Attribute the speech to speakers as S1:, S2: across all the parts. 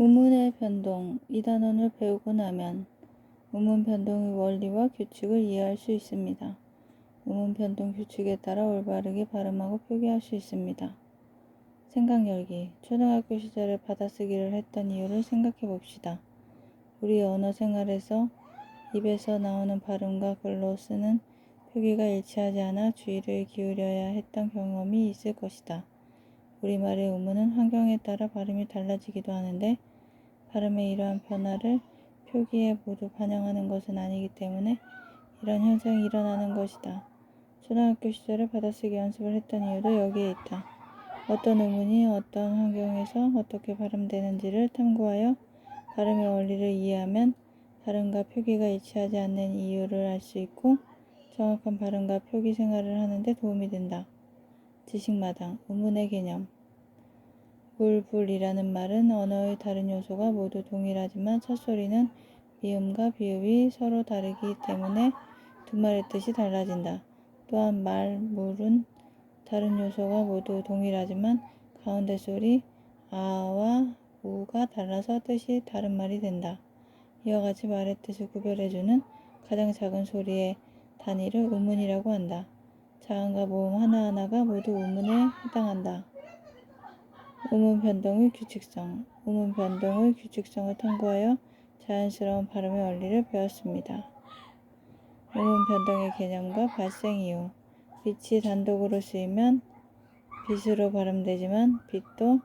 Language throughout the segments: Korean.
S1: 우문의 변동 이 단원을 배우고 나면 우문 변동의 원리와 규칙을 이해할 수 있습니다. 우문 변동 규칙에 따라 올바르게 발음하고 표기할 수 있습니다. 생각 열기 초등학교 시절에 받아쓰기를 했던 이유를 생각해 봅시다. 우리 언어 생활에서 입에서 나오는 발음과 글로 쓰는 표기가 일치하지 않아 주의를 기울여야 했던 경험이 있을 것이다. 우리말의 우문은 환경에 따라 발음이 달라지기도 하는데 발음의 이러한 변화를 표기에 모두 반영하는 것은 아니기 때문에 이런 현상이 일어나는 것이다. 초등학교 시절에 받아쓰기 연습을 했던 이유도 여기에 있다. 어떤 의문이 어떤 환경에서 어떻게 발음되는지를 탐구하여 발음의 원리를 이해하면 발음과 표기가 일치하지 않는 이유를 알 수 있고 정확한 발음과 표기 생활을 하는 데 도움이 된다. 지식마당, 의문의 개념 물불이라는 말은 언어의 다른 요소가 모두 동일하지만 첫소리는 미음과 비읍이 서로 다르기 때문에 두 말의 뜻이 달라진다. 또한 말, 물은 다른 요소가 모두 동일하지만 가운데 소리 아와 우가 달라서 뜻이 다른 말이 된다. 이와 같이 말의 뜻을 구별해주는 가장 작은 소리의 단위를 우문이라고 한다. 자음과 모음 하나하나가 모두 우문에 해당한다. 우문 변동의 규칙성 우문 변동의 규칙성을 탐구하여 자연스러운 발음의 원리를 배웠습니다. 우문 변동의 개념과 발생 이유 빛이 단독으로 쓰이면 빛으로 발음되지만 빛도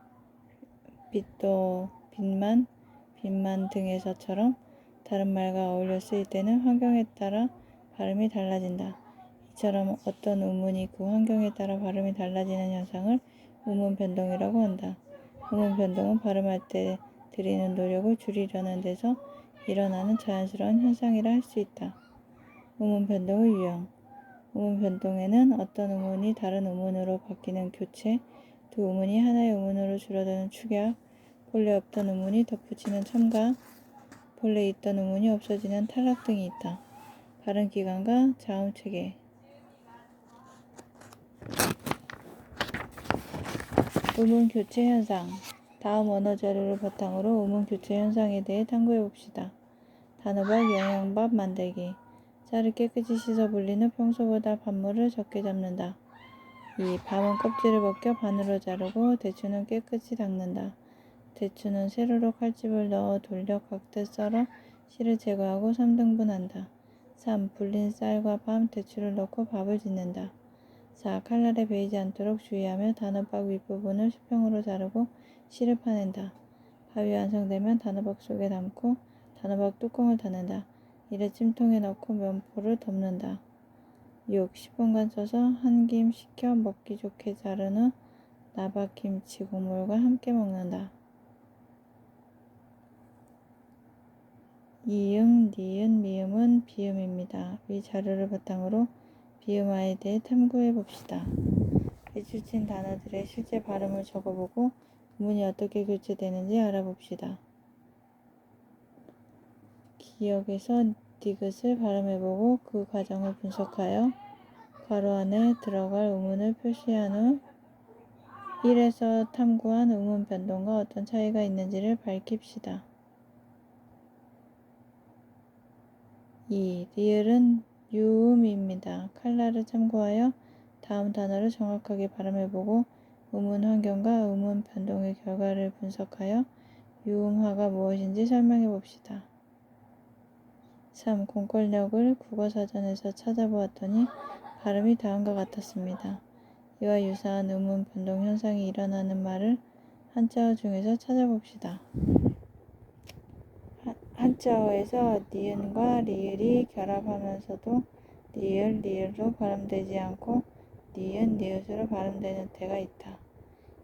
S1: 빛도 빛만 빛만 등에서처럼 다른 말과 어울려 쓰일 때는 환경에 따라 발음이 달라진다. 이처럼 어떤 우문이 그 환경에 따라 발음이 달라지는 현상을 우문 변동이라고 한다. 우문 변동은 발음할 때 들이는 노력을 줄이려는 데서 일어나는 자연스러운 현상이라 할 수 있다. 우문 변동의 유형 우문 변동에는 어떤 우문이 다른 우문으로 바뀌는 교체, 두 우문이 하나의 우문으로 줄어드는 축약, 본래 없던 우문이 덧붙이는 첨가, 본래 있던 우문이 없어지는 탈락 등이 있다. 발음 기관과 자음 체계 우문 교체 현상 다음 언어 자료를 바탕으로 우문 교체 현상에 대해 탐구해 봅시다. 단호박 영양밥 만들기 쌀을 깨끗이 씻어 불리는 평소보다 밥물을 적게 잡는다. 2. 밤은 껍질을 벗겨 반으로 자르고 대추는 깨끗이 닦는다. 대추는 세로로 칼집을 넣어 돌려 각듯 썰어 씨를 제거하고 3등분한다. 3. 불린 쌀과 밤, 대추를 넣고 밥을 짓는다. 4. 칼날에 베이지 않도록 주의하며 단호박 윗부분을 수평으로 자르고 씨를 파낸다. 밥이 완성되면 단호박 속에 담고 단호박 뚜껑을 닫는다. 이를 찜통에 넣고 면포를 덮는다. 6. 10분간 쪄서 한 김 식혀 먹기 좋게 자른 후 나박김치 국물과 함께 먹는다. 이응, 니은, 미음은 비음입니다. 위 자료를 바탕으로 비음화에 대해 탐구해 봅시다. 비추친 단어들의 실제 발음을 적어보고 문이 어떻게 교체되는지 알아봅시다. 기억에서 디귿을 발음해보고 그 과정을 분석하여 괄호 안에 들어갈 의문을 표시한 후 1에서 탐구한 의문 변동과 어떤 차이가 있는지를 밝힙시다. 2. 리을은 유음입니다. 칼라를 참고하여 다음 단어를 정확하게 발음해보고 의문 환경과 의문 변동의 결과를 분석하여 유음화가 무엇인지 설명해 봅시다. 3. 공권력을 국어사전에서 찾아보았더니 발음이 다음과 같았습니다. 이와 유사한 의문 변동 현상이 일어나는 말을 한자어 중에서 찾아봅시다. 한자어에서 니은과 리을이 결합하면서도 니을, 리을로 발음되지 않고 니은, 니읒으로 발음되는 때가 있다.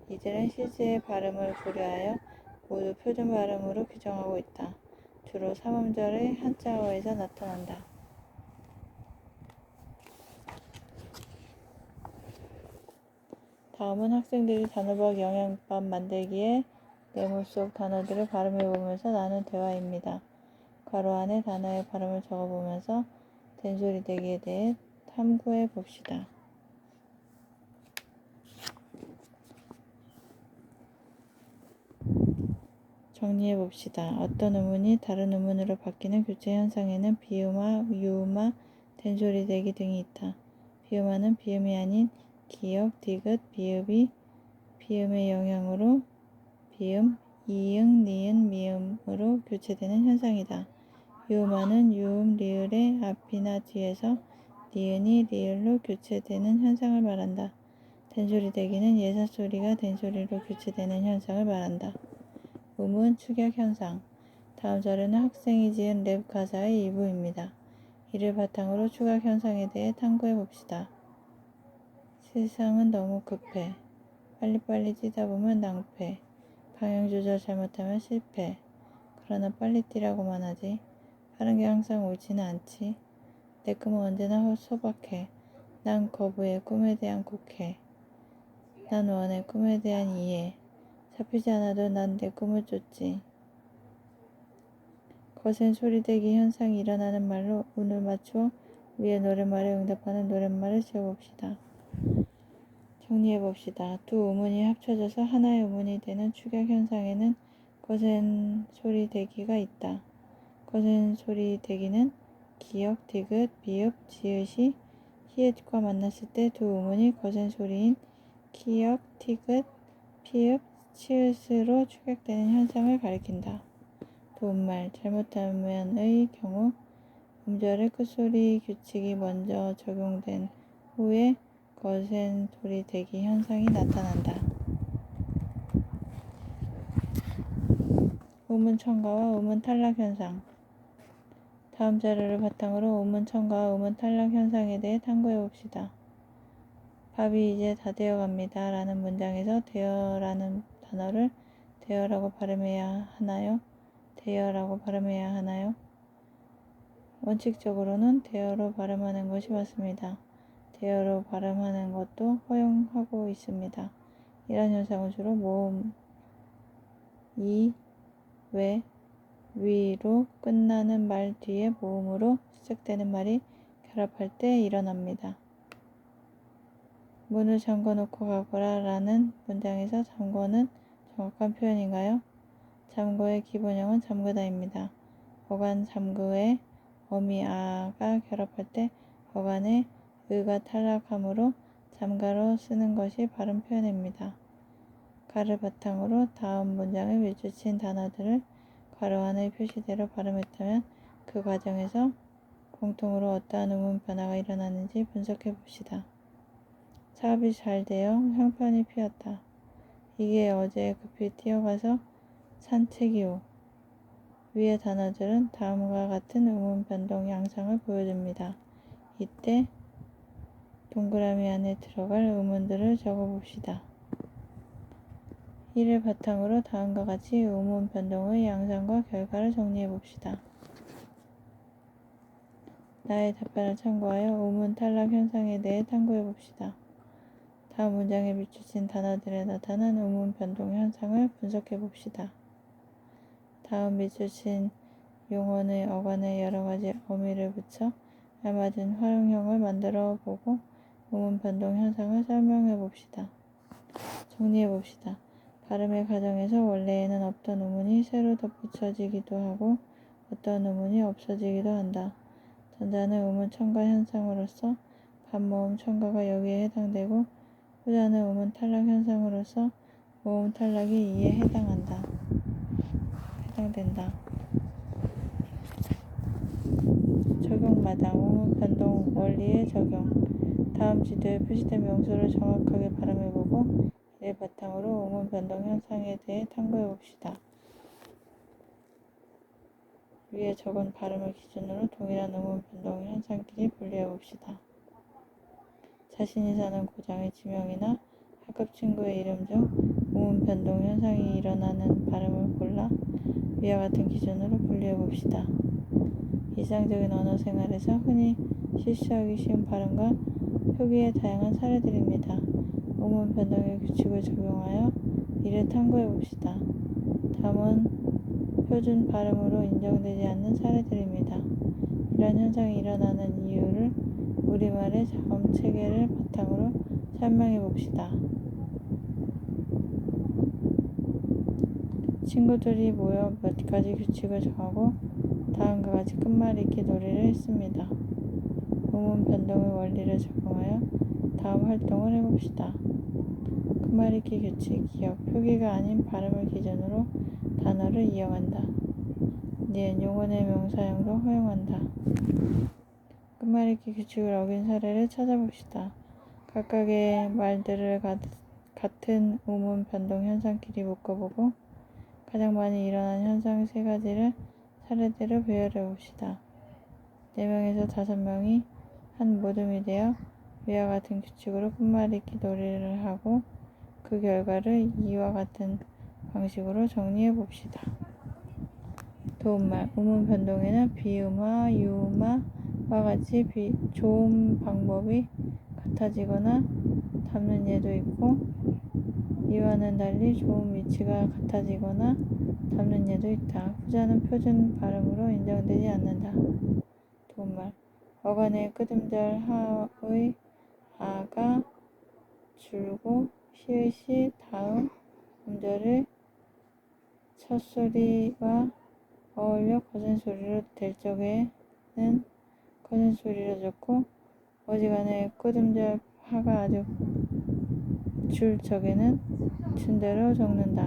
S1: 이들은 실제의 발음을 고려하여 모두 표준 발음으로 규정하고 있다. 주로 삼음절의 한자어에서 나타난다. 다음은 학생들이 단어박 영양밥 만들기에 네모 속 단어들을 발음해 보면서 나눈 대화입니다. 괄호 안에 단어의 발음을 적어보면서 된소리 대기에 대해 탐구해 봅시다. 정리해 봅시다. 어떤 의문이 다른 의문으로 바뀌는 교체 현상에는 비음화, 유음화, 된소리 대기 등이 있다. 비음화는 비음이 아닌 기역, 디귿, 비읍이 비음의 영향으로 비음, 이응, 니은, 미음으로 교체되는 현상이다. 유음화는 유음, 리을의 앞이나 뒤에서 니은이 리을로 교체되는 현상을 말한다. 된소리 대기는 예사 소리가 된소리로 교체되는 현상을 말한다. 음은 축약 현상. 다음 자료는 학생이 지은 랩 가사의 일부입니다. 이를 바탕으로 축약 현상에 대해 탐구해 봅시다. 세상은 너무 급해. 빨리빨리 뛰다 보면 낭패. 방향 조절 잘못하면 실패. 그러나 빨리 뛰라고만 하지. 빠른 게 항상 옳지는 않지. 내 꿈은 언제나 소박해. 난 거부해 꿈에 대한 곡해. 난 원해 꿈에 대한 이해. 잡히지 않아도 난 내 꿈을 쫓지. 거센 소리대기 현상이 일어나는 말로 운을 맞추어 위의 노랫말에 응답하는 노랫말을 지어봅시다. 정리해봅시다. 두 의문이 합쳐져서 하나의 의문이 되는 축약 현상에는 거센 소리 대기가 있다. 거센 소리 대기는 기역, 디귿, 비읍, 지읒이 히읗과 만났을 때두 의문이 거센 소리인 기역, 티귿, 피읍, 치읓으로 축약되는 현상을 가리킨다. 도움말 잘못하면의 경우 음절의 끝소리 규칙이 먼저 적용된 후에 거센 소리 대기 현상이 나타난다. 우문 첨가와 우문 탈락 현상 다음 자료를 바탕으로 우문 첨가와 우문 탈락 현상에 대해 탐구해 봅시다. 밥이 이제 다 되어 갑니다. 라는 문장에서 되어 라는 단어를 되어 라고 발음해야 하나요? 되어 라고 발음해야 하나요? 원칙적으로는 되어로 발음하는 것이 맞습니다. 되어로 발음하는 것도 허용하고 있습니다. 이런 현상은 주로 모음, 이, 왜, 위로 끝나는 말 뒤에 모음으로 시작되는 말이 결합할 때 일어납니다. 문을 잠궈 놓고 가거라 라는 문장에서 잠궈는 정확한 표현인가요? 잠궈의 기본형은 잠그다입니다. 어간 잠그의 어미 아가 결합할 때 어간의 의가 탈락하므로 잠가로 쓰는 것이 바른 표현입니다. 가를 바탕으로 다음 문장을 밀주친 단어들을 괄호 안의 표시대로 발음했다면 그 과정에서 공통으로 어떠한 의문 변화가 일어나는지 분석해 봅시다. 사업이 잘 되어 형편이 피었다. 이게 어제 급히 뛰어가서 산책이오. 위의 단어들은 다음과 같은 의문 변동 양상을 보여줍니다. 이때 동그라미 안에 들어갈 의문들을 적어 봅시다. 이를 바탕으로 다음과 같이 의문 변동의 양상과 결과를 정리해 봅시다. 나의 답변을 참고하여 의문 탈락 현상에 대해 탐구해 봅시다. 다음 문장에 비추진 단어들에 나타난 의문 변동 현상을 분석해 봅시다. 다음 비추진 용언의 어간에 여러 가지 어미를 붙여 알맞은 활용형을 만들어 보고 의문 변동 현상을 설명해 봅시다. 정리해 봅시다. 발음의 과정에서 원래에는 없던 의문이 새로 덧붙여지기도 하고 어떤 의문이 없어지기도 한다. 전자는 의문 첨가 현상으로서 반모음 첨가가 여기에 해당되고 후자는 의문 탈락 현상으로서 모음 탈락이 이에 해당한다. 해당된다. 적용마다 의문 변동 원리의 적용. 다음 지도에 표시된 명소를 정확하게 발음해보고 이 를 바탕으로 의문 변동 현상에 대해 탐구해 봅시다. 위에 적은 발음을 기준으로 동일한 의문 변동 현상끼리 분리해 봅시다. 자신이 사는 고장의 지명이나 학급 친구의 이름 중 의문 변동 현상이 일어나는 발음을 골라 위와 같은 기준으로 분리해 봅시다. 일상적인 언어 생활에서 흔히 실수하기 쉬운 발음과 표기의 다양한 사례들입니다. 의문 변동의 규칙을 적용하여 이를 탐구해 봅시다. 다음은 표준 발음으로 인정되지 않는 사례들입니다. 이런 현상이 일어나는 이유를 우리말의 자음 체계를 바탕으로 설명해 봅시다. 친구들이 모여 몇 가지 규칙을 정하고 다음과 같이 끝말잇기 놀이를 했습니다. 음운 변동의 원리를 적용하여 다음 활동을 해봅시다. 끝말잇기 규칙 기억 표기가 아닌 발음을 기준으로 단어를 이용한다. 니은 용언의 명사형도 허용한다. 끝말잇기 규칙을 어긴 사례를 찾아봅시다. 각각의 말들을 가, 같은 우문 변동 현상끼리 묶어보고 가장 많이 일어난 현상 세 가지를 사례대로 배열해 봅시다. 네 명에서 다섯 명이 한 모둠이 되어 위와 같은 규칙으로 끝말잇기 놀이를 하고 그 결과를 이와 같은 방식으로 정리해 봅시다. 도움말 우문 변동에는 비음화, 유음화와 같이 비, 좋은 방법이 같아지거나 담는 예도 있고 이와는 달리 좋은 위치가 같아지거나 담는 예도 있다. 후자는 표준 발음으로 인정되지 않는다. 도움말 어간의 끄듬절 하의 아가 줄고 시의시 다음 음절을 첫 소리와 어울려 거센 소리로 될 적에는 거센 소리로 적고 어지간해 끄듬절 하가 아주 줄 적에는 춘대로 적는다.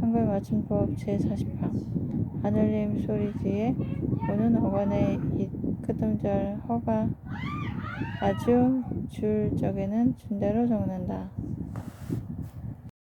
S1: 한글 맞춤법 제40편 안울림 소리 뒤에 오는 어간의 이 끄듬절 허가 아주 줄 적에는 준대로 적는다.